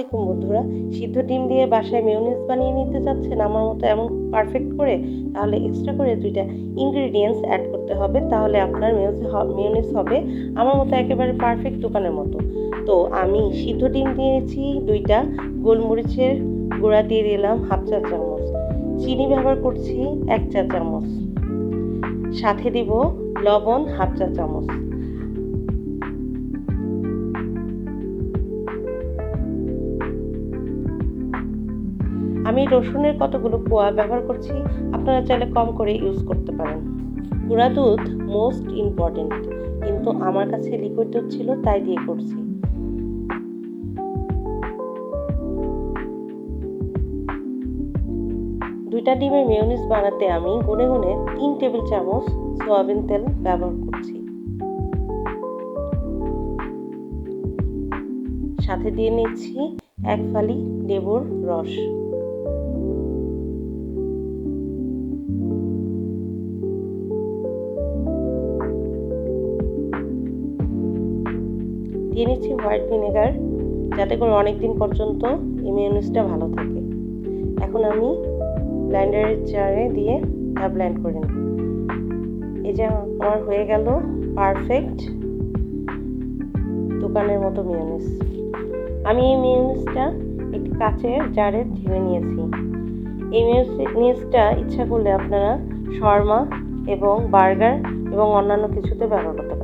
দেখুন বন্ধুরা। সিদ্ধ ডিম দিয়ে বাসায় মেয়োনিজ বানিয়ে নিতে চাচ্ছেন আমার মতো এমন পারফেক্ট করে, তাহলে এক্সট্রা করে দুইটা ইনগ্রিডিয়েন্টস অ্যাড করতে হবে, তাহলে আপনার মেয়োনিজ হবে আমার মতো একেবারে পারফেক্ট দোকানের মতো। তো আমি সিদ্ধ ডিম দিয়েছি দুইটা, গোলমরিচের গুঁড়া দিয়ে দিলাম হাফ চা চামচ, চিনি ব্যবহার করছি এক চা চামচ, সাথে দিব লবণ হাফ চা চামচ। আমি রসুনের কতগুলো কোয়া ব্যবহার করছি, আপনারা চাইলে কম করে ইউজ করতে পারেন। গুঁড়া দুধ মোস্ট ইম্পর্টেন্ট কিন্তু আমার কাছে লিকুইড দুধ ছিল, তাই দিয়ে করছি। দুইটা ডিমের মেয়োনিজ বানাতে আমি গুনে গুনে তিন টেবিল চামচ সয়াবিন তেল ব্যবহার করছি। সাথে দিয়ে নিচ্ছি এক ফালি লেবুর রস। দিয়ে নিচ্ছি হোয়াইট ভিনেগার, যাতে করে অনেক দিন পর্যন্ত এই ভালো থাকে। এখন আমি ব্লেন্ডারের জারে দিয়ে তা ব্লেন্ড করে নিই এই যে আমার হয়ে গেল পারফেক্ট দোকানের মতো মেয়োনিজ আমি এই মেয়োনিজটা একটি কাচের জারে ঢেলে নিয়েছি। এই মেয়োনিজটা ইচ্ছা করলে আপনারা শর্মা এবং বার্গার এবং অন্যান্য কিছুতে ব্যবহার করতে পারেন।